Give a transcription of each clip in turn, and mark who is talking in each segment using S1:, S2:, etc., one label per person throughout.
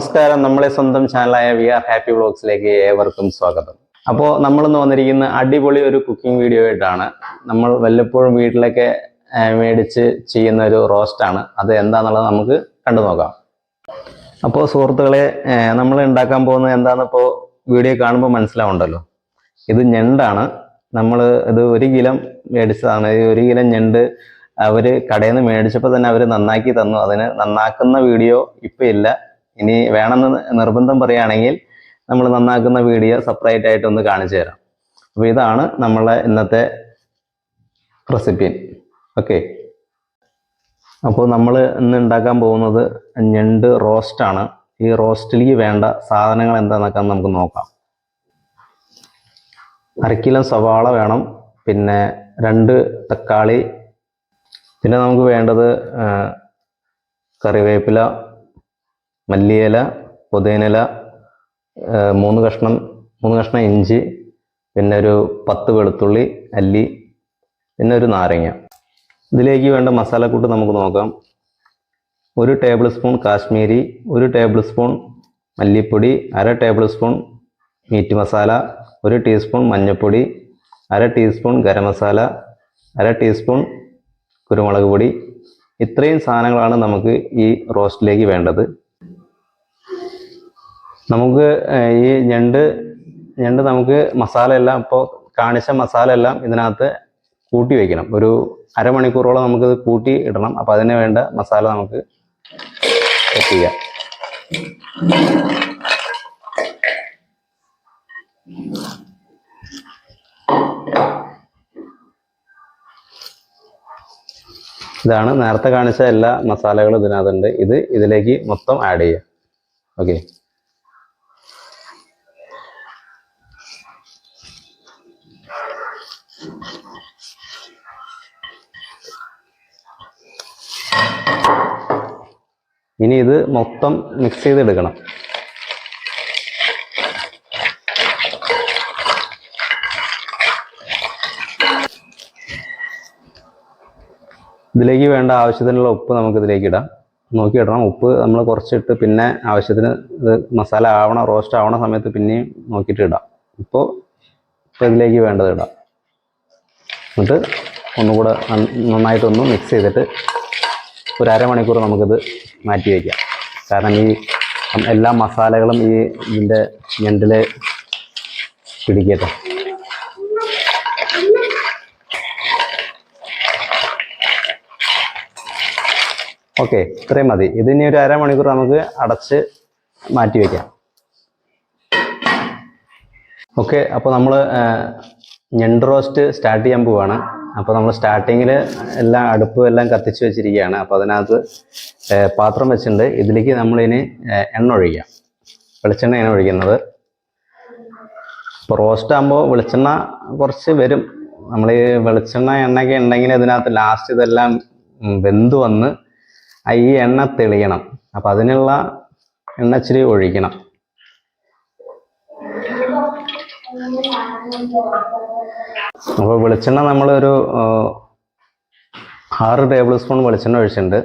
S1: നമസ്കാരം. നമ്മളെ സ്വന്തം ചാനലായ വി ആർ ഹാപ്പി വ്ളോഗ്സിലേക്ക് ഏവർക്കും സ്വാഗതം. അപ്പോൾ നമ്മളിന്ന് വന്നിരിക്കുന്ന അടിപൊളി ഒരു കുക്കിംഗ് വീഡിയോ ആയിട്ടാണ് നമ്മൾ വല്ലപ്പോഴും വീട്ടിലൊക്കെ മേടിച്ച് ചെയ്യുന്ന ഒരു റോസ്റ്റാണ് അത് എന്താണെന്നുള്ളത് നമുക്ക് കണ്ടു നോക്കാം. അപ്പോൾ സുഹൃത്തുക്കളെ നമ്മൾ ഉണ്ടാക്കാൻ പോകുന്നത് എന്താണെന്ന് വീഡിയോ കാണുമ്പോൾ മനസ്സിലാവുണ്ടല്ലോ. ഇത് ഞണ്ടാണ്. നമ്മൾ ഇത് ഒരു കിലം മേടിച്ചതാണ്. ഈ ഒരു കിലം ഞണ്ട് അവർ കടയിൽ നിന്ന് മേടിച്ചപ്പോൾ തന്നെ അവർ നന്നാക്കി തന്നു. അതിന് നന്നാക്കുന്ന വീഡിയോ ഇപ്പം ഇല്ല. ഇനി വേണമെന്ന് നിർബന്ധം പറയുകയാണെങ്കിൽ നമ്മൾ നന്നാക്കുന്ന വീഡിയോ സെപ്പറേറ്റ് ആയിട്ട് ഒന്ന് കാണിച്ചു തരാം. അപ്പോൾ ഇതാണ് നമ്മളെ ഇന്നത്തെ റെസിപ്പി ഓക്കെ അപ്പോൾ നമ്മൾ ഇന്ന് ഉണ്ടാക്കാൻ പോകുന്നത് ഞണ്ട് റോസ്റ്റാണ് ഈ റോസ്റ്റിലേക്ക് വേണ്ട സാധനങ്ങൾ എന്താണെന്നൊക്കെ നമുക്ക് നോക്കാം. അരക്കിലോ സവാള വേണം. പിന്നെ രണ്ട് തക്കാളി. പിന്നെ നമുക്ക് വേണ്ടത് കറിവേപ്പില മല്ലിയില പുതിനയില മൂന്ന് കഷ്ണം മൂന്ന് കഷ്ണം ഇഞ്ചി പിന്നെ ഒരു പത്ത് വെളുത്തുള്ളി അല്ലി പിന്നെ ഒരു നാരങ്ങ. ഇതിലേക്ക് വേണ്ട മസാലക്കൂട്ട് നമുക്ക് നോക്കാം. ഒരു ടേബിൾ സ്പൂൺ കാശ്മീരി ഒരു ടേബിൾ സ്പൂൺ മല്ലിപ്പൊടി അര ടേബിൾ സ്പൂൺ മീറ്റ് മസാല ഒരു ടീസ്പൂൺ മഞ്ഞൾപ്പൊടി അര ടീസ്പൂൺ ഗരം മസാല അര ടീസ്പൂൺ കുരുമുളക് പൊടി. ഇത്രയും സാധനങ്ങളാണ് നമുക്ക് ഈ റോസ്റ്റിലേക്ക് വേണ്ടത്. നമുക്ക് ഈ ഞണ്ട് ഞണ്ട് നമുക്ക് മസാല എല്ലാം ഇപ്പോൾ കാണിച്ച മസാല എല്ലാം ഇതിനകത്ത് കൂട്ടി വയ്ക്കണം ഒരു അരമണിക്കൂറോളം നമുക്കിത് കൂട്ടി ഇടണം. അപ്പോൾ അതിന് വേണ്ട മസാല നമുക്ക് സെറ്റ് ചെയ്യാം. ഇതാണ് നേരത്തെ കാണിച്ച എല്ലാ മസാലകളും ഇതിനകത്തുണ്ട്. ഇത് ഇതിലേക്ക് മൊത്തം ആഡ് ചെയ്യാം. ഓക്കെ ഇനി ഇത് മൊത്തം മിക്സ് ചെയ്തെടുക്കണം. ഇതിലേക്ക് വേണ്ട ആവശ്യത്തിനുള്ള ഉപ്പ് നമുക്ക് ഇതിലേക്ക് ഇടാം. നോക്കി ഇടണം. ഉപ്പ് നമ്മൾ കുറച്ചിട്ട് പിന്നെ ആവശ്യത്തിന് ഇത് മസാല ആവണ റോസ്റ്റ് ആവണ സമയത്ത് പിന്നെയും നോക്കിയിട്ട് ഇടാം. ഇപ്പോൾ ഇപ്പോൾ ഇതിലേക്ക് വേണ്ടത് ഇടാം. എന്നിട്ട് ഒന്നുകൂടെ നന്ന- നന്നായിട്ടൊന്ന് മിക്സ് ചെയ്തിട്ട് ഒരു അരമണിക്കൂർ നമുക്കിത് മാറ്റി വയ്ക്കാം. കാരണം ഈ എല്ലാ മസാലകളും ഈ ഇതിന്റെ ഞണ്ടിൽ പിടിക്കട്ടെ. ഓക്കെ ഇത്രയും മതി. ഇതിനി ഒരു അരമണിക്കൂർ നമുക്ക് അടച്ച് മാറ്റി വയ്ക്കാം. ഓക്കെ അപ്പോൾ നമ്മൾ ഞണ്ട് റോസ്റ്റ് സ്റ്റാർട്ട് ചെയ്യാൻ പോവാണ്. അപ്പോൾ നമ്മൾ സ്റ്റാർട്ടിങ്ങിൽ എല്ലാം അടുപ്പും എല്ലാം കത്തിച്ച് വെച്ചിരിക്കുകയാണ്. അപ്പോൾ അതിനകത്ത് പാത്രം വെച്ചിട്ടുണ്ട്. ഇതിലേക്ക് നമ്മളിനി എണ്ണ ഒഴിക്കാം. വെളിച്ചെണ്ണയാണ് ഒഴിക്കുന്നത്. ഇപ്പോൾ റോസ്റ്റ് ആകുമ്പോൾ വെളിച്ചെണ്ണ കുറച്ച് വരും. നമ്മൾ ഈ വെളിച്ചെണ്ണ എണ്ണയൊക്കെ ഉണ്ടെങ്കിൽ ഇതിനകത്ത് ലാസ്റ്റ് ഇതെല്ലാം വെന്ത് വന്ന് ഈ എണ്ണ തെളിയണം. അപ്പം അതിനുള്ള എണ്ണ ഇച്ചിരി ഒഴിക്കണം. അപ്പോൾ വെളിച്ചെണ്ണ നമ്മളൊരു ആറ് ടേബിൾ സ്പൂൺ വെളിച്ചെണ്ണ ഒഴിച്ചിട്ടുണ്ട്.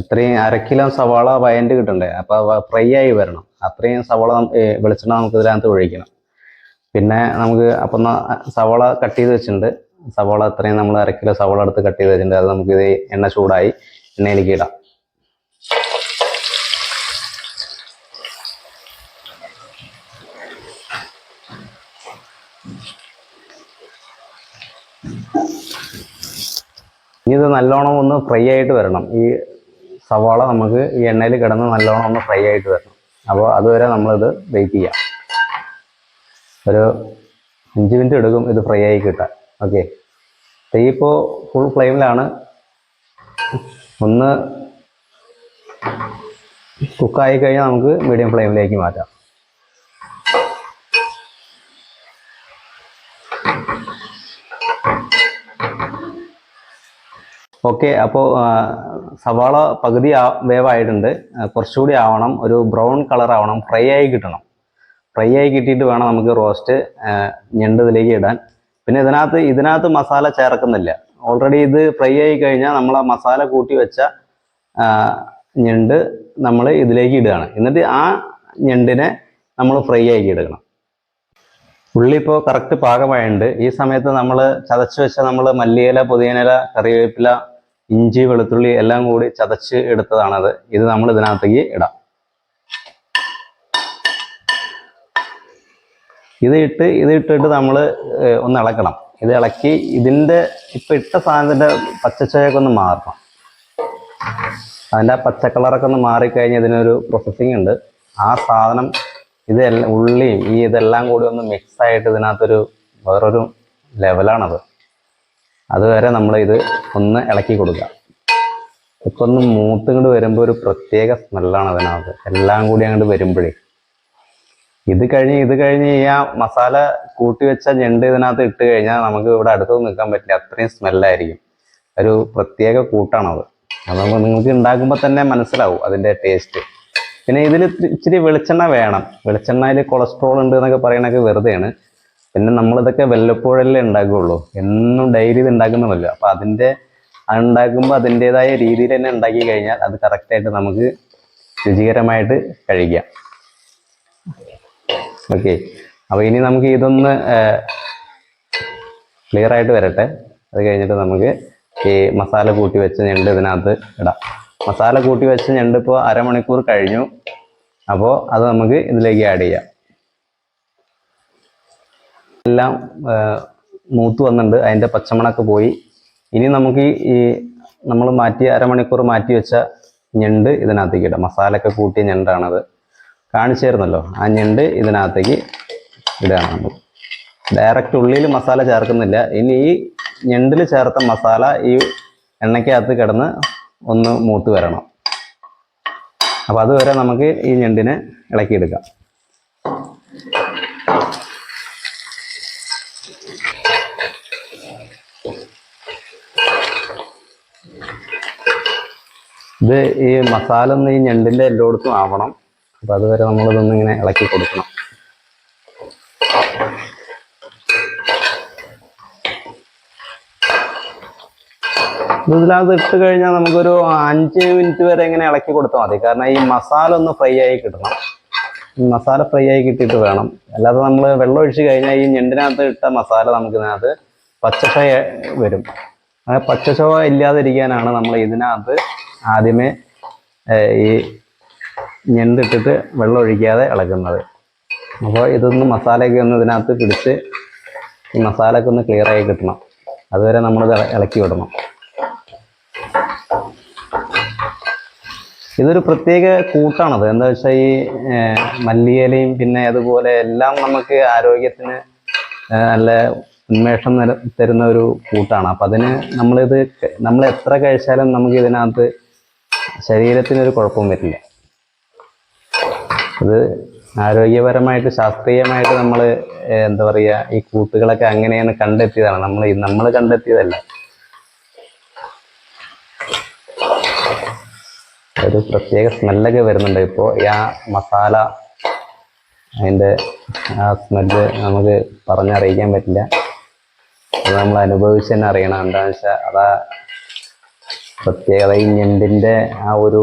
S1: എത്രയും അര കിലോ സവാള വയന്റ് കിട്ടണ്ടേ? അപ്പോൾ ഫ്രൈ ആയി വരണം. അത്രയും സവാള വെളിച്ചെണ്ണ നമുക്ക് ഇതിനകത്ത് ഒഴിക്കണം. പിന്നെ നമുക്ക് അപ്പം സവാള കട്ട് ചെയ്ത് വെച്ചിട്ടുണ്ട്. സവാള അത്രയും നമ്മൾ അര കിലോ സവാള എടുത്ത് കട്ട് ചെയ്ത് വെച്ചിട്ടുണ്ട്. അത് നമുക്ക് ഇത് എണ്ണ ചൂടായി എണ്ണയിലേക്ക് ഇടാം. ഇത് നല്ലോണം ഒന്ന് ഫ്രൈ ആയിട്ട് വരണം. ഈ സവാള നമുക്ക് ഈ എണ്ണയിൽ കിടന്ന് നല്ലോണം ഒന്ന് ഫ്രൈ ആയിട്ട് വരണം. അപ്പോൾ അതുവരെ നമ്മളിത് വെയിറ്റ് ചെയ്യാം. ഒരു അഞ്ച് മിനിറ്റ് എടുക്കും ഇത് ഫ്രൈ ആയി കിട്ടാൻ. ഓക്കെ തീ ഇപ്പോൾ ഫുൾ ഫ്ലെയിമിലാണ് ഒന്ന് കുക്കായി കഴിഞ്ഞാൽ നമുക്ക് മീഡിയം ഫ്ലെയിമിലേക്ക് മാറ്റാം. ഓക്കെ അപ്പോൾ സവാള പകുതി വേവായിട്ടുണ്ട്. കുറച്ചുകൂടി ആവണം. ഒരു ബ്രൗൺ കളർ ആവണം. ഫ്രൈ ആയി കിട്ടണം. ഫ്രൈ ആയി കിട്ടിയിട്ട് വേണം നമുക്ക് റോസ്റ്റ് ഞണ്ടതിലേക്ക് ഇടാൻ. പിന്നെ ഇതിനകത്ത് ഇതിനകത്ത് മസാല ചേർക്കുന്നില്ല. ഓൾറെഡി ഇത് ഫ്രൈ ആയി കഴിഞ്ഞാൽ നമ്മൾ ആ മസാല കൂട്ടി വെച്ച ഞണ്ട് നമ്മൾ ഇതിലേക്ക് ഇടുകയാണ്. എന്നിട്ട് ആ ഞണ്ടിനെ നമ്മൾ ഫ്രൈ ആക്കി എടുക്കണം. ഉള്ളി ഇപ്പോൾ കറക്റ്റ് പാകമായുണ്ട് ഈ സമയത്ത് നമ്മൾ ചതച്ച് വെച്ച നമ്മൾ മല്ലിയില പുതിയനില കറിവേപ്പില ഇഞ്ചി വെളുത്തുള്ളി എല്ലാം കൂടി ചതച്ച് എടുത്തതാണത്. ഇത് നമ്മൾ ഇതിനകത്തേക്ക് ഇടാം. ഇത് ഇട്ട് ഇത് ഇട്ടിട്ട് നമ്മൾ ഒന്ന് ഇളക്കണം. ഇത് ഇളക്കി ഇതിന്റെ ഇപ്പം ഇട്ട സാധനത്തിന്റെ പച്ചച്ചയൊക്കെ ഒന്ന് മാറണം. അതിന്റെ ആ പച്ച കളറൊക്കെ ഒന്ന് മാറിക്കഴിഞ്ഞ് ഇതിനൊരു പ്രോസസ്സിങ് ഉണ്ട്. ആ സാധനം ഇതെല്ലാം ഉള്ളിയും ഈ ഇതെല്ലാം കൂടി ഒന്ന് മിക്സ് ആയിട്ട് ഇതിനകത്തൊരു വേറൊരു ലെവലാണത് അതുവരെ നമ്മൾ ഇത് ഒന്ന് ഇളക്കി കൊടുക്കുക. ഇപ്പൊ ഒന്ന് മൂത്തുകൊണ്ട് വരുമ്പോൾ ഒരു പ്രത്യേക സ്മെല്ലാണ് അതിനകത്ത്. എല്ലാം കൂടി അങ്ങോട്ട് വരുമ്പോഴേ. ഇത് കഴിഞ്ഞ് ഇത് കഴിഞ്ഞ് ഈ ആ മസാല കൂട്ടി വെച്ച ഞണ്ട് ഇതിനകത്ത് ഇട്ട് കഴിഞ്ഞാൽ നമുക്ക് ഇവിടെ അടുത്ത് നിൽക്കാൻ പറ്റില്ല. അത്രയും സ്മെല്ലായിരിക്കും. ഒരു പ്രത്യേക കൂട്ടാണത്. അത് നിങ്ങൾക്ക് ഉണ്ടാക്കുമ്പോൾ തന്നെ മനസ്സിലാവും അതിന്റെ ടേസ്റ്റ്. പിന്നെ ഇതിൽ ഇച്ചിരി വെളിച്ചെണ്ണ വേണം. വെളിച്ചെണ്ണയിൽ കൊളസ്ട്രോൾ ഉണ്ട് എന്നൊക്കെ പറയണൊക്കെ വെറുതെയാണ്. പിന്നെ നമ്മളിതൊക്കെ വല്ലപ്പോഴല്ലേ ഉണ്ടാക്കുകയുള്ളൂ എന്നും ഡെയിലി ഇത് ഉണ്ടാക്കുന്നതല്ല. അപ്പം അതിന്റെ അത് ഉണ്ടാക്കുമ്പോൾ അതിന്റെതായ രീതിയിൽ തന്നെ ഉണ്ടാക്കി കഴിഞ്ഞാൽ അത് കറക്റ്റായിട്ട് നമുക്ക് രുചികരമായിട്ട് കഴിക്കാം. ഓക്കെ അപ്പോൾ ഇനി നമുക്ക് ഇതൊന്ന് ക്ലിയർ ആയിട്ട് വരട്ടെ. അത് കഴിഞ്ഞിട്ട് നമുക്ക് ഈ മസാല കൂട്ടി വെച്ച് ഞണ്ട് ഇതിനകത്ത് ഇടാം. മസാല കൂട്ടി വെച്ച് ഞണ്ട് ഇപ്പോൾ അരമണിക്കൂർ കഴിഞ്ഞു. അപ്പോൾ അത് നമുക്ക് ഇതിലേക്ക് ആഡ് ചെയ്യാം. എല്ലാം മൂത്ത് വന്നിട്ടുണ്ട്. അതിന്റെ പച്ചമണൊക്കെ പോയി. ഇനി നമുക്ക് ഈ നമ്മൾ മാറ്റി അരമണിക്കൂർ മാറ്റി വെച്ച ഞണ്ട് ഇതിനകത്തേക്ക് ഇടാം. മസാലയൊക്കെ കൂട്ടിയ ഞണ്ടാണത്. കാണിച്ചു തരുന്നല്ലോ. ആ ഞണ്ട് ഇതിനകത്തേക്ക് ഇടുകയാണ് നമ്മൾ ഡയറക്റ്റ് ഉള്ളിയിൽ മസാല ചേർക്കുന്നില്ല. ഇനി ഈ ഞണ്ടിൽ ചേർത്ത മസാല ഈ എണ്ണയ്ക്കകത്ത് കിടന്ന് ഒന്ന് മൂത്ത് വരണം. അപ്പോൾ അതുവരെ നമുക്ക് ഈ ഞണ്ടിനെ ഇളക്കിയെടുക്കാം. ഇത് ഈ മസാല ഒന്ന് ഈ ഞണ്ടിന്റെ എല്ലായിടത്തും ആവണം. അപ്പോൾ അതുവരെ നമ്മളിതൊന്ന് ഇങ്ങനെ ഇളക്കി കൊടുക്കണം. ഇത് ഇതിനകത്ത് ഇട്ട് കഴിഞ്ഞാൽ നമുക്കൊരു അഞ്ച് മിനിറ്റ് വരെ ഇങ്ങനെ ഇളക്കി കൊടുത്താൽ മതി. കാരണം ഈ മസാല ഒന്ന് ഫ്രൈ ആയി കിട്ടണം. മസാല ഫ്രൈ ആയി കിട്ടിയിട്ട് വേണം. അല്ലാതെ നമ്മൾ വെള്ളം ഒഴിച്ച് കഴിഞ്ഞാൽ ഈ ഞണ്ടിനകത്ത് ഇട്ട മസാല നമുക്ക് ഇതിനകത്ത് പച്ചച്ചയ വരും. ആ പച്ചച്ചവ ഇല്ലാതിരിക്കാനാണ് നമ്മൾ ഇതിനകത്ത് ആദ്യമേ ഈ ഞെന്തിട്ടിട്ട് വെള്ളം ഒഴിക്കാതെ ഇളക്കുന്നത്. അപ്പോൾ ഇതൊന്ന് മസാലയൊക്കെ ഒന്ന് ഇതിനകത്ത് പിടിച്ച് ഈ മസാലയൊക്കെ ഒന്ന് ക്ലിയറായി കിട്ടണം. അതുവരെ നമ്മളിത് ഇള- ഇളക്കി വിടണം. ഇതൊരു പ്രത്യേക കൂട്ടാണത്. എന്താ വെച്ചാൽ ഈ മല്ലിയിലയും പിന്നെ അതുപോലെ എല്ലാം നമുക്ക് ആരോഗ്യത്തിന് നല്ല ഉന്മേഷം തരുന്ന ഒരു കൂട്ടാണ്. അപ്പം അതിന് നമ്മളിത് നമ്മൾ എത്ര കഴിച്ചാലും നമുക്ക് ഇതിനകത്ത് ശരീരത്തിനൊരു കുഴപ്പവും വരില്ല. അത് ആരോഗ്യപരമായിട്ട് ശാസ്ത്രീയമായിട്ട് നമ്മൾ എന്താ പറയുക ഈ കൂട്ടുകളൊക്കെ അങ്ങനെയാണ് കണ്ടെത്തിയതാണ്. നമ്മൾ നമ്മൾ കണ്ടെത്തിയതല്ല. ഒരു പ്രത്യേക സ്മെല്ലൊക്കെ വരുന്നുണ്ട് ഇപ്പോൾ ആ മസാല അതിന്റെ ആ സ്മെല്ല് നമുക്ക് പറഞ്ഞറിയിക്കാൻ പറ്റില്ല. അത് നമ്മൾ അനുഭവിച്ച് തന്നെ അറിയണം. എന്താണെന്ന് വെച്ചാൽ അതാ പ്രത്യേകത ഈ ഞണ്ടിന്റെ ആ ഒരു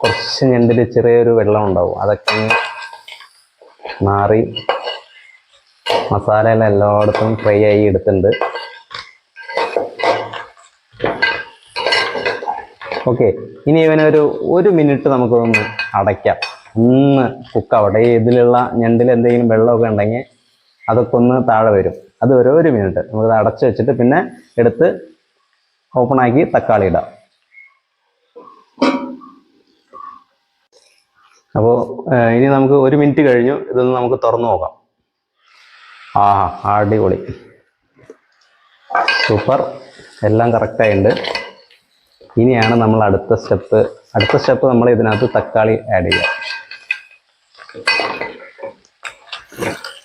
S1: കുറച്ച് ഞണ്ടിൽ ചെറിയൊരു വെള്ളം ഉണ്ടാവും. അതൊക്കെ മാറി മസാലയെല്ലാം എല്ലായിടത്തും ഫ്രൈ ആയി എടുത്തിട്ടുണ്ട്. ഓക്കെ ഇനി ഇവനൊരു ഒരു മിനിറ്റ് നമുക്കൊന്ന് അടയ്ക്കാം. ഒന്ന് കുക്കാവട്ടെ ഇതിലുള്ള ഞണ്ടിൽ എന്തെങ്കിലും വെള്ളമൊക്കെ ഉണ്ടെങ്കിൽ അതൊക്കെ ഒന്ന് താഴെ വരും. അതുവരെ ഒരു മിനിറ്റ് നമുക്കത് അടച്ചു വെച്ചിട്ട് പിന്നെ എടുത്ത് ഓപ്പൺ ആക്കി തക്കാളി ഇടാം. അപ്പോൾ ഇനി നമുക്ക് ഒരു മിനിറ്റ് കഴിഞ്ഞു. ഇതൊന്ന് നമുക്ക് തുറന്നു നോക്കാം. ആഹാ അടിപൊളി. സൂപ്പർ. എല്ലാം കറക്റ്റായിട്ടുണ്ട് ഇനിയാണ് നമ്മൾ അടുത്ത സ്റ്റെപ്പ്. അടുത്ത സ്റ്റെപ്പ് നമ്മൾ ഇതിനകത്ത് തക്കാളി ആഡ് ചെയ്യുക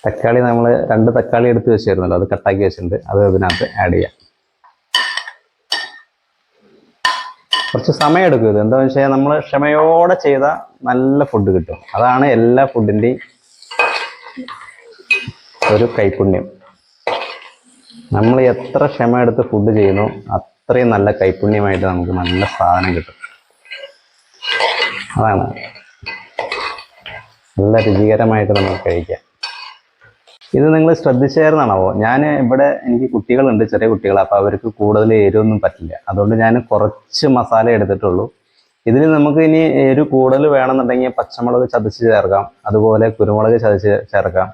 S1: തക്കാളി നമ്മൾ രണ്ട് തക്കാളി എടുത്ത് വെച്ചിരുന്നല്ലോ അത് കട്ടാക്കി വെച്ചിട്ടുണ്ട്. അത് ഇതിനകത്ത് ആഡ് ചെയ്യാം. കുറച്ച് സമയം എടുക്കും ഇത്. എന്താണെന്ന് വെച്ചാൽ നമ്മൾ ക്ഷമയോടെ ചെയ്ത നല്ല ഫുഡ് കിട്ടും. അതാണ് എല്ലാ ഫുഡിന്റെയും ഒരു കൈപുണ്യം. നമ്മൾ എത്ര ക്ഷമ എടുത്ത് ഫുഡ് ചെയ്യുന്നു അത്രയും നല്ല കൈപുണ്യമായിട്ട് നമുക്ക് നല്ല സാധനം കിട്ടും. അതാണ്. നല്ല രുചികരമായിട്ട് നമുക്ക് കഴിക്കാം. ഇത് നിങ്ങൾ ശ്രദ്ധിച്ചായിരുന്നാണോ ഞാൻ ഇവിടെ എനിക്ക് കുട്ടികളുണ്ട് ചെറിയ കുട്ടികൾ അപ്പോൾ അവർക്ക് കൂടുതൽ എരിവൊന്നും പറ്റില്ല. അതുകൊണ്ട് ഞാൻ കുറച്ച് മസാല എടുത്തിട്ടുള്ളൂ. ഇതിൽ നമുക്ക് ഇനി എരു കൂടുതൽ വേണമെന്നുണ്ടെങ്കിൽ പച്ചമുളക് ചതച്ച് ചേർക്കാം. അതുപോലെ കുരുമുളക് ചതച്ച് ചേർക്കാം.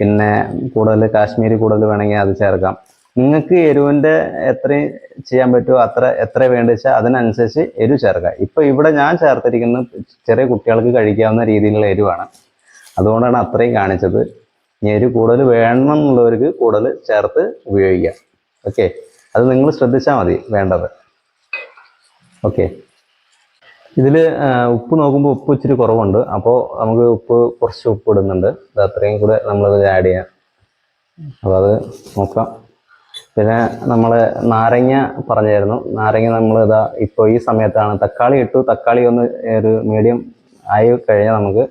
S1: പിന്നെ കൂടുതൽ കാശ്മീരി കൂടുതൽ വേണമെങ്കിൽ അത് ചേർക്കാം. നിങ്ങൾക്ക് എരിവിന്റെ എത്രയും ചെയ്യാൻ പറ്റുമോ അത്ര എത്ര വേണ്ടി വെച്ചാൽ അതിനനുസരിച്ച് എരിവ് ചേർക്കാം ഇപ്പോൾ ഇവിടെ ഞാൻ ചേർത്തിരിക്കുന്നത് ചെറിയ കുട്ടികൾക്ക് കഴിക്കാവുന്ന രീതിയിലുള്ള എരിവാണ്. അതുകൊണ്ടാണ് അത്രയും കാണിച്ചത്. എരിവ് കൂടുതൽ വേണം എന്നുള്ളവർക്ക് കൂടുതൽ ചേർത്ത് ഉപയോഗിക്കാം. ഓക്കെ അത് നിങ്ങൾ ശ്രദ്ധിച്ചാൽ മതി വേണ്ടത്. ഓക്കെ ഇതിൽ ഉപ്പ് നോക്കുമ്പോൾ ഉപ്പ് ഇച്ചിരി കുറവുണ്ട്. അപ്പോൾ നമുക്ക് ഉപ്പ് കുറച്ച് ഉപ്പ് ഇടുന്നുണ്ട്. അത് അത്രയും കൂടെ നമ്മളത് ആഡ് ചെയ്യാം. അപ്പോൾ അത് നോക്കാം. പിന്നെ നമ്മൾ നാരങ്ങ പറഞ്ഞായിരുന്നു. നാരങ്ങ നമ്മൾ ഇതാ ഇപ്പോൾ ഈ സമയത്താണ്. തക്കാളി ഇട്ടു. തക്കാളി ഒന്ന് ഒരു മീഡിയം ആയി കഴിഞ്ഞാൽ നമുക്ക്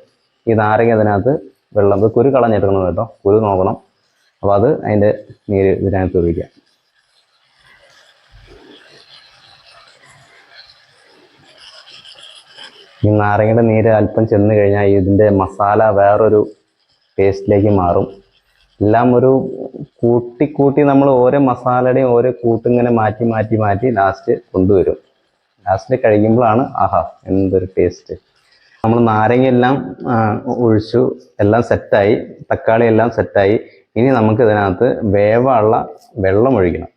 S1: ഈ നാരങ്ങ അതിനകത്ത് വെള്ളം കുരു കളഞ്ഞെടുക്കണം കേട്ടോ. കുരു നോക്കണം. അപ്പോൾ അത് അതിന്റെ നീര് ഇതിനകത്ത് ഒഴിക്കാം ഈ നാരങ്ങയുടെ നീര് അല്പം ചെന്ന് കഴിഞ്ഞാൽ ഇതിന്റെ മസാല വേറൊരു പേസ്റ്റിലേക്ക് മാറും. എല്ലാം ഒരു കൂട്ടി കൂട്ടി നമ്മൾ ഓരോ മസാലയുടെയും ഓരോ കൂട്ടിങ്ങനെ മാറ്റി മാറ്റി മാറ്റി ലാസ്റ്റ് കൊണ്ടുവരും. ലാസ്റ്റ് കഴിക്കുമ്പോഴാണ് ആഹാ എന്തൊരു ടേസ്റ്റ് നമ്മൾ നാരങ്ങയെല്ലാം ഒഴിച്ചു എല്ലാം സെറ്റായി തക്കാളി എല്ലാം സെറ്റായി. ഇനി നമുക്ക് ഇതിനകത്ത് വേവുള്ള വെള്ളം ഒഴിക്കണം.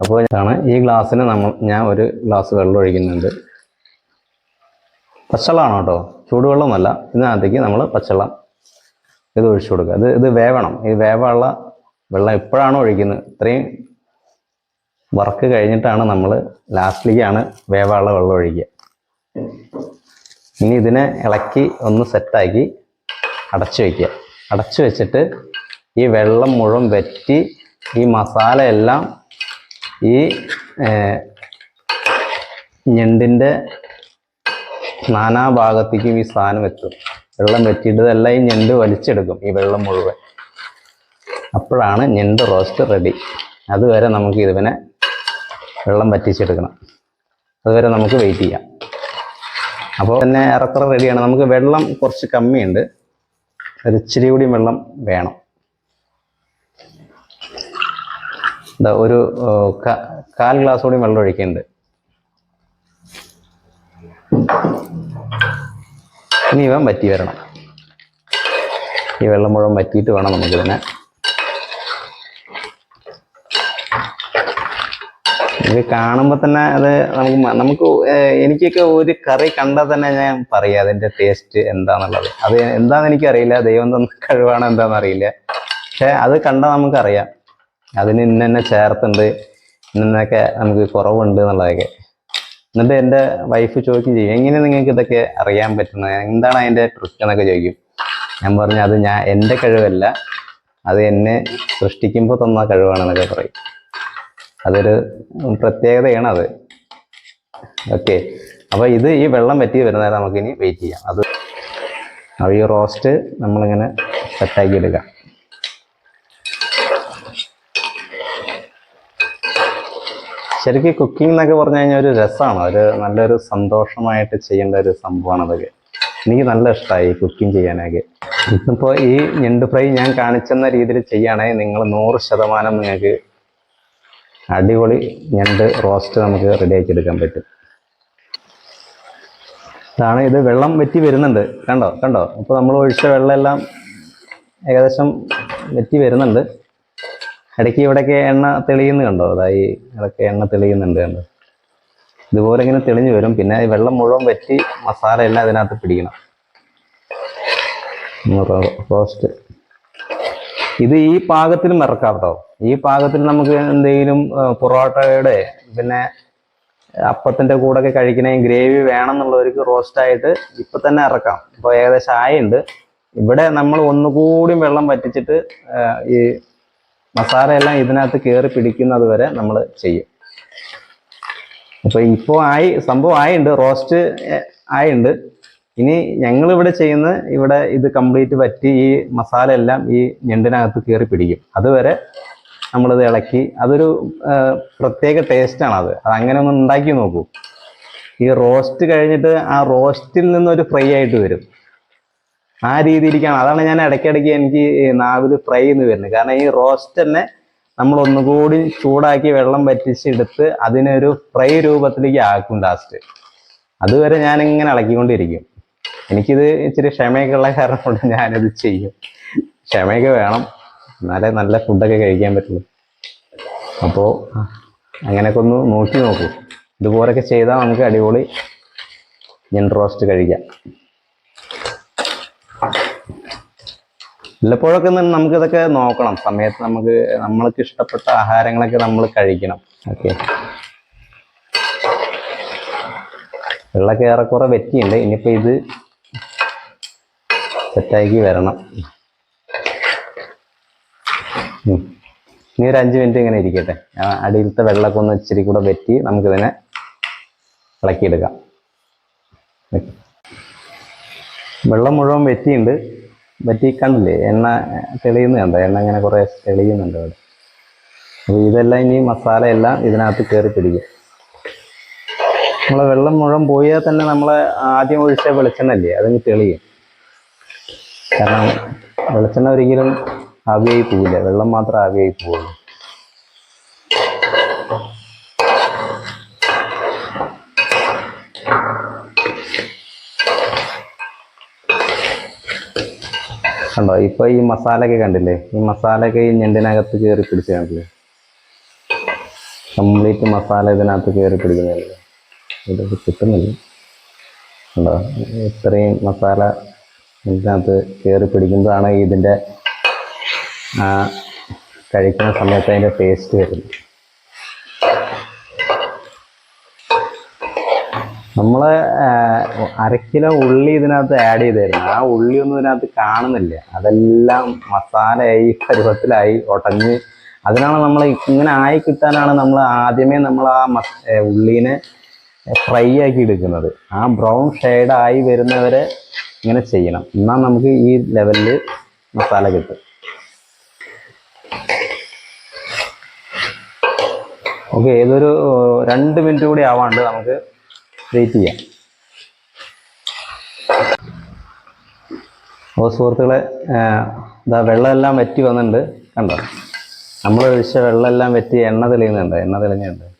S1: അപ്പോൾ ഇതാണ് ഈ ഗ്ലാസ്സിന് നമ്മൾ ഞാൻ ഒരു ഗ്ലാസ് വെള്ളം ഒഴിക്കുന്നുണ്ട്. പച്ചവെള്ളമാണ് കേട്ടോ? ചൂടുവെള്ളമൊന്നുമല്ല. ഇതിനകത്തേക്ക് നമ്മൾ പച്ചവെള്ളം ഇത് ഒഴിച്ചു കൊടുക്കുക. ഇത് ഇത് വേവണം. ഈ വേവുള്ള വെള്ളം എപ്പോഴാണോ ഒഴിക്കുന്നത് ഇത്രയും വർക്ക് കഴിഞ്ഞിട്ടാണ് നമ്മൾ ലാസ്റ്റിലേക്കാണ് വേവുള്ള വെള്ളം ഒഴിക്കുക. ഇനി ഇതിനെ ഇളക്കി ഒന്ന് സെറ്റാക്കി അടച്ചു വയ്ക്കുക അടച്ചു വെച്ചിട്ട് ഈ വെള്ളം മുഴുവൻ വറ്റി ഈ മസാലയെല്ലാം ഈ ഞണ്ടിന്റെ നാനാഭാഗത്തേക്കും ഈ സാധനം എത്തും. വെള്ളം വറ്റിയിട്ടതെല്ലാം ഈ ഞണ്ട് വലിച്ചെടുക്കും ഈ വെള്ളം മുഴുവൻ. അപ്പോഴാണ് ഞണ്ട് റോസ്റ്റ് റെഡി. അതുവരെ നമുക്ക് ഇതിനെ വെള്ളം വറ്റിച്ചെടുക്കണം. അതുവരെ നമുക്ക് വെയിറ്റ് ചെയ്യാം. അപ്പോൾ തന്നെ ഏറെക്കുറെ റെഡിയാണ് നമുക്ക് വെള്ളം കുറച്ച് കമ്മിയുണ്ട്. ഒരു ഇച്ചിരി കൂടി വെള്ളം വേണം. എന്താ ഒരു കാൽ ഗ്ലാസ് കൂടി വെള്ളം ഒഴിക്കുന്നുണ്ട്. ഇനി ഇവൻ വറ്റി വരണം. ഈ വെള്ളം മുഴുവൻ വറ്റിയിട്ട് വേണം നമുക്കിതിനെ ഇത് കാണുമ്പോൾ തന്നെ അത് നമുക്ക് നമുക്ക് എനിക്കൊക്കെ ഒരു കറി കണ്ടാൽ തന്നെ ഞാൻ പറയാം അതിന്റെ ടേസ്റ്റ് എന്താണെന്നുള്ളത് അത് എന്താന്ന് എനിക്കറിയില്ല. ദൈവം തന്ന കഴിവാണ് എന്താണെന്ന് അറിയില്ല. പക്ഷെ അത് കണ്ടാൽ നമുക്കറിയാം. അതിന് ഇന്ന ഇന്ന ചേർത്തുണ്ട്. ഇന്നൊക്കെ നമുക്ക് കുറവുണ്ട് എന്നുള്ളതൊക്കെ. എന്നിട്ട് എന്റെ വൈഫ് ചോദിക്കുകയും ചെയ്യും എങ്ങനെ നിങ്ങൾക്ക് ഇതൊക്കെ അറിയാൻ പറ്റുന്നത്? എന്താണ് അതിന്റെ ട്രിക്ക് എന്നൊക്കെ ചോദിക്കും. ഞാൻ പറഞ്ഞു അത് ഞാൻ എന്റെ കഴിവല്ല. അത് എന്നെ സൃഷ്ടിക്കുമ്പോൾ തന്ന കഴിവാണെന്നൊക്കെ പറയും. അതൊരു പ്രത്യേകതയാണ് അത്. ഓക്കെ അപ്പോൾ ഇത് ഈ വെള്ളം വറ്റി നേരം നമുക്കിനി വെയിറ്റ് ചെയ്യാം. അത് അപ്പോൾ ഈ റോസ്റ്റ് നമ്മളിങ്ങനെ സെറ്റാക്കി എടുക്കാം. ശരിക്കും കുക്കിംഗ് എന്നൊക്കെ പറഞ്ഞു കഴിഞ്ഞാൽ ഒരു രസമാണ് ഒരു നല്ലൊരു സന്തോഷമായിട്ട് ചെയ്യേണ്ട ഒരു സംഭവമാണ് അതൊക്കെ. എനിക്ക് നല്ല ഇഷ്ടമായി കുക്കിംഗ് ചെയ്യാനൊക്കെ. ഇപ്പോൾ ഈ ഞണ്ട് ഫ്രൈ ഞാൻ കാണിച്ചെന്ന രീതിയിൽ ചെയ്യുകയാണെങ്കിൽ നിങ്ങൾ നൂറ് ശതമാനം നിങ്ങൾക്ക് അടിപൊളി ഞണ്ട് റോസ്റ്റ് നമുക്ക് റെഡിയാക്കി എടുക്കാൻ പറ്റും. ഇതാണ് ഇത് വെള്ളം വെറ്റി വരുന്നുണ്ട്. കണ്ടോ? കണ്ടോ? അപ്പോൾ നമ്മൾ ഒഴിച്ച വെള്ളമെല്ലാം ഏകദേശം വെറ്റി വരുന്നുണ്ട്. ഇടയ്ക്ക് ഇവിടെയൊക്കെ എണ്ണ തെളിയുന്നു കണ്ടോ? അതായി ഇടയ്ക്ക് എണ്ണ തെളിയുന്നുണ്ട് കണ്ടോ? ഇതുപോലെ ഇങ്ങനെ തെളിഞ്ഞു വരും. പിന്നെ ഈ വെള്ളം മുഴുവൻ വെറ്റി മസാല എല്ലാം അതിനകത്ത് പിടിക്കണം റോസ്റ്റ്. ഇത് ഈ പാകത്തിലും ഇറക്കാം കേട്ടോ ഈ പാകത്തിൽ നമുക്ക് എന്തെങ്കിലും പൊറോട്ടയുടെ പിന്നെ അപ്പത്തിന്റെ കൂടെ കഴിക്കണേ ഗ്രേവി വേണം എന്നുള്ളവർക്ക് റോസ്റ്റ് ആയിട്ട് ഇപ്പൊ തന്നെ ഇറക്കാം. ഇപ്പോൾ ഏകദേശം ആയുണ്ട്. ഇവിടെ നമ്മൾ ഒന്നുകൂടി വെള്ളം വറ്റിച്ചിട്ട് ഈ മസാല എല്ലാം ഇതിനകത്ത് കയറി പിടിക്കുന്നത് വരെ നമ്മൾ ചെയ്യും. അപ്പൊ ഇപ്പോ ആയി സംഭവം ആയിണ്ട്. റോസ്റ്റ് ആയിണ്ട്. ഇനി ഞങ്ങൾ ഇവിടെ ചെയ്യുന്ന ഇവിടെ ഇത് കംപ്ലീറ്റ് പറ്റി ഈ മസാല എല്ലാം ഈ ഞണ്ടിനകത്ത് കയറി പിടിക്കും. അതുവരെ നമ്മളിത് ഇളക്കി. അതൊരു പ്രത്യേക ടേസ്റ്റാണ് അത് അത് അങ്ങനെ ഒന്ന് ഉണ്ടാക്കി നോക്കൂ. ഈ റോസ്റ്റ് കഴിഞ്ഞിട്ട് ആ റോസ്റ്റിൽ നിന്നൊരു ഫ്രൈ ആയിട്ട് വരും. ആ രീതിയിലേക്കാണ് അതാണ് ഞാൻ ഇടയ്ക്കിടയ്ക്ക് എനിക്ക് നാവിൽ ഫ്രൈ എന്ന് വരുന്നത്. കാരണം ഈ റോസ്റ്റ് തന്നെ നമ്മൾ ഒന്നുകൂടി ചൂടാക്കി വെള്ളം വറ്റിച്ചെടുത്ത് അതിനൊരു ഫ്രൈ രൂപത്തിലേക്ക് ആക്കും ലാസ്റ്റ് അതുവരെ ഞാൻ ഇങ്ങനെ ഇളക്കിക്കൊണ്ടിരിക്കും. എനിക്കിത് ഇച്ചിരി ക്ഷമയൊക്കെ ഉള്ള കാരണം കൊണ്ട് ഞാനിത് ചെയ്യും. ക്ഷമയൊക്കെ വേണം. എന്നാലേ നല്ല ഫുഡൊക്കെ കഴിക്കാൻ പറ്റുള്ളൂ. അപ്പോൾ അങ്ങനെയൊക്കെ ഒന്ന് നോക്കി നോക്കൂ. ഇതുപോലൊക്കെ ചെയ്താൽ നമുക്ക് അടിപൊളി ഞണ്ട് റോസ്റ്റ് കഴിക്കാം. വല്ലപ്പോഴൊക്കെ നമുക്ക് ഇതൊക്കെ നോക്കണം. സമയത്ത് നമുക്ക് നമ്മൾക്ക് ഇഷ്ടപ്പെട്ട ആഹാരങ്ങളൊക്കെ നമ്മൾ കഴിക്കണം. ഓക്കെ. വെള്ളമൊക്കെ ഏറെക്കുറെ വെറ്റിയുണ്ട് ഇനിയിപ്പോൾ ഇത് സെറ്റാക്കി വരണം. ഇനി ഒരു അഞ്ച് മിനിറ്റ് ഇങ്ങനെ ഇരിക്കട്ടെ. അടിയിലത്തെ വെള്ളമൊക്കെ ഒന്ന് ഇച്ചിരി കൂടെ വെറ്റി നമുക്കിതിനെ ഇളക്കിയെടുക്കാം. വെള്ളം മുഴുവൻ വെറ്റിയുണ്ട് വറ്റി കണ്ടില്ലേ? എണ്ണ തെളിയുന്ന കണ്ടോ? എണ്ണ ഇങ്ങനെ കുറേ തെളിയുന്നുണ്ട് അവിടെ. അപ്പോൾ ഇതെല്ലാം ഇനി മസാല എല്ലാം ഇതിനകത്ത് കയറി പിടിക്കും. നമ്മളെ വെള്ളം മുഴുവൻ പോയാൽ തന്നെ നമ്മൾ ആദ്യം ഒഴിച്ച വെളിച്ചെണ്ണല്ലേ അതങ്ങ് തെളിയും. കാരണം വെളിച്ചെണ്ണ ഒരിക്കലും ആവിയായി പോവില്ല. വെള്ളം മാത്രം ആവിയായി പോവുള്ളൂ. കണ്ടോ? ഇപ്പൊ ഈ മസാലയൊക്കെ കണ്ടില്ലേ? ഈ മസാലയൊക്കെ ഈ ഞണ്ടിനകത്ത് കയറി പിടിച്ച് കണ്ടില്ലേ? കംപ്ലീറ്റ് മസാല ഇതിനകത്ത് കയറി പിടിക്കുന്നില്ലേ ഇതൊക്കെ കിട്ടുന്നില്ല. കണ്ടോ? ഇത്രയും മസാല ഇതിനകത്ത് കയറി പിടിക്കുന്നതാണ് ഇതിന്റെ കഴിക്കുന്ന സമയത്ത് അതിന്റെ ടേസ്റ്റ് വരുന്നത്. നമ്മൾ അരക്കിലോ കിലോ ഉള്ളി ഇതിനകത്ത് ആഡ് ചെയ്തായിരുന്നു ആ ഉള്ളിയൊന്നും ഇതിനകത്ത് കാണുന്നില്ല. അതെല്ലാം മസാലയായി പരുവത്തിലായി ഒടഞ്ഞ് അതിനാണ് നമ്മൾ ഇങ്ങനെ ആയി കിട്ടാനാണ് നമ്മൾ ആദ്യമേ നമ്മൾ ആ ഉള്ളീനെ ഫ്രൈ ആക്കി എടുക്കുന്നത്. ആ ബ്രൗൺ ആയി വരുന്നവരെ ഇങ്ങനെ ചെയ്യണം. എന്നാൽ നമുക്ക് ഈ ലെവലിൽ മസാല കിട്ടും. ഓക്കെ ഏതൊരു രണ്ട് മിനിറ്റ് കൂടി ആവാണ്ട് നമുക്ക് വെയിറ്റ് ചെയ്യാം. അപ്പോൾ സുഹൃത്തുക്കളെ ഇതാ വെള്ളമെല്ലാം വറ്റി വന്നിട്ടുണ്ട്. കണ്ടോ? നമ്മൾ ഒഴിച്ച വെള്ളമെല്ലാം വറ്റി എണ്ണ തെളിയുന്നുണ്ട്. എണ്ണ തെളിഞ്ഞുണ്ട്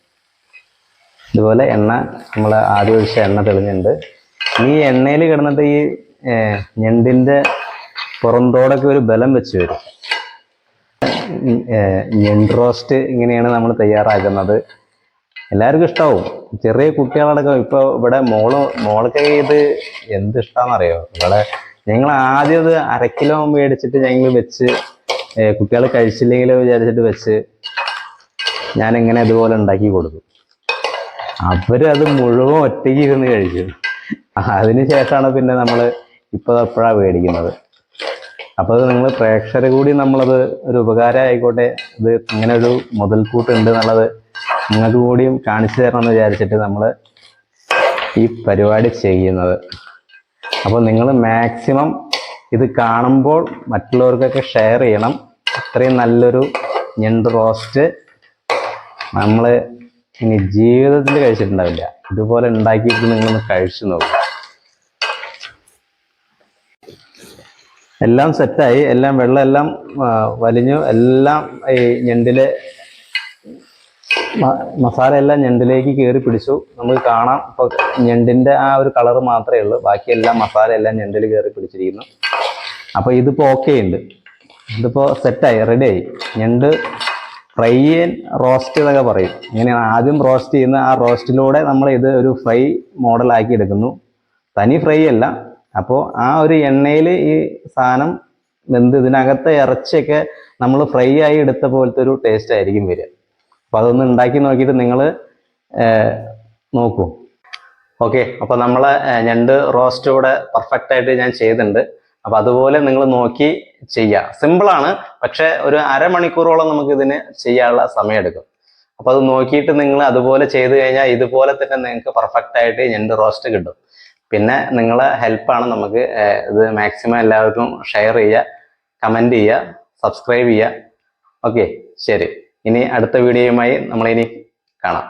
S1: ഇതുപോലെ എണ്ണ നമ്മൾ ആദ്യം ഒഴിച്ച എണ്ണ തെളിഞ്ഞിട്ടുണ്ട്. ഈ എണ്ണയിൽ കിടന്നിട്ട് ഈ ഞണ്ടിന്റെ പുറന്തോടൊക്കെ ഒരു ബലം വെച്ച് വരും. ഞണ്ട് റോസ്റ്റ് ഇങ്ങനെയാണ് നമ്മൾ തയ്യാറാക്കുന്നത്. എല്ലാവർക്കും ഇഷ്ടാവും. ചെറിയ കുട്ടികളടക്കം ഇപ്പൊ ഇവിടെ മോൾ മോളൊക്കെ ഇത് എന്ത് ഇഷ്ടാന്നറിയോ? ഇവിടെ ഞങ്ങൾ ആദ്യം ഇത് അരക്കിലോ കിലോ മേടിച്ചിട്ട് ഞങ്ങൾ വെച്ച് കുട്ടികൾ കഴിച്ചില്ലെങ്കിലോ വിചാരിച്ചിട്ട് വെച്ച് ഞാൻ ഇങ്ങനെ ഇതുപോലെ ഉണ്ടാക്കി കൊടുത്തു അവർ അത് മുഴുവൻ ഒറ്റയ്ക്ക് ഇരുന്ന് കഴിച്ചു. അതിന് ശേഷമാണ് പിന്നെ നമ്മൾ ഇപ്പൊ എപ്പോഴാണ് മേടിക്കുന്നത്. അപ്പൊ അത് നിങ്ങൾ പ്രേക്ഷകർ കൂടി നമ്മളത് ഒരു ഉപകാരം ആയിക്കോട്ടെ ഇത് ഇങ്ങനെ ഒരു മുതൽക്കൂട്ട് ഉണ്ട് എന്നുള്ളത് നിങ്ങൾക്ക് കൂടിയും കാണിച്ചു തരണം എന്ന് വിചാരിച്ചിട്ട് നമ്മൾ ഈ പരിപാടി ചെയ്യുന്നത്. അപ്പോൾ നിങ്ങൾ മാക്സിമം ഇത് കാണുമ്പോൾ മറ്റുള്ളവർക്കൊക്കെ ഷെയർ ചെയ്യണം. അത്രയും നല്ലൊരു ഞണ്ട് റോസ്റ്റ് നമ്മൾ ഇനി ജീവിതത്തിൽ കഴിച്ചിട്ടുണ്ടാവില്ല. ഇതുപോലെ ഉണ്ടാക്കിയിട്ട് നിങ്ങളൊന്ന് കഴിച്ചു നോക്കും. എല്ലാം സെറ്റായി. എല്ലാം വെള്ളം എല്ലാം വലിഞ്ഞു. എല്ലാം ഈ ഞണ്ടിലെ മസാല എല്ലാം ഞണ്ടിലേക്ക് കയറി പിടിച്ചു. നമുക്ക് കാണാം. ഇപ്പൊ ഞണ്ടിന്റെ ആ ഒരു കളർ മാത്രമേ ഉള്ളൂ. ബാക്കി എല്ലാം മസാല എല്ലാം ഞണ്ടിൽ കയറി പിടിച്ചിരിക്കുന്നു. അപ്പൊ ഇതിപ്പോ ഓക്കെ ഉണ്ട്. ഇതിപ്പോ സെറ്റായി ആയി. ഞണ്ട് ഫ്രൈ റോസ്റ്റ് എന്നൊക്കെ പറയും. ഇങ്ങനെയാണ് ആദ്യം റോസ്റ്റ് ചെയ്യുന്ന ആ റോസ്റ്റിലൂടെ നമ്മൾ ഇത് ഒരു ഫ്രൈ മോഡലാക്കി എടുക്കുന്നു. തനി ഫ്രൈ അല്ല. അപ്പോൾ ആ ഒരു എണ്ണയിൽ ഈ സാധനം വെന്ത് ഇതിനകത്തെ ഇറച്ചിയൊക്കെ നമ്മൾ ഫ്രൈ ആയി എടുത്ത പോലത്തെ ഒരു ടേസ്റ്റ് ആയിരിക്കും വരിക. അപ്പോൾ അതൊന്ന് ഉണ്ടാക്കി നോക്കിയിട്ട് നിങ്ങൾ നോക്കൂ. ഓക്കെ. അപ്പോൾ നമ്മൾ ഞണ്ട് റോസ്റ്റ് ഇവിടെ പെർഫെക്റ്റ് ആയിട്ട് ഞാൻ ചെയ്തിട്ടുണ്ട്. അപ്പോൾ അതുപോലെ നിങ്ങൾ നോക്കി ചെയ്യുക സിമ്പിളാണ് പക്ഷെ ഒരു അരമണിക്കൂറോളം നമുക്ക് ഇതിന് ചെയ്യാനുള്ള സമയം എടുക്കും അപ്പോൾ അത് നോക്കിയിട്ട് നിങ്ങൾ അതുപോലെ ചെയ്തു കഴിഞ്ഞാൽ ഇതുപോലെ തന്നെ നിങ്ങൾക്ക് പെർഫെക്റ്റ് ആയിട്ട് ഞണ്ട് റോസ്റ്റ് കിട്ടും. പിന്നെ നിങ്ങളെ ഹെൽപ്പാണ് നമുക്ക് ഇത് മാക്സിമം എല്ലാവർക്കും ഷെയർ ചെയ്യുക കമന്റ് ചെയ്യുക സബ്സ്ക്രൈബ് ചെയ്യുക. ഓക്കെ ശരി. ഇനി അടുത്ത വീഡിയോയുമായി നമ്മളിനി കാണാം.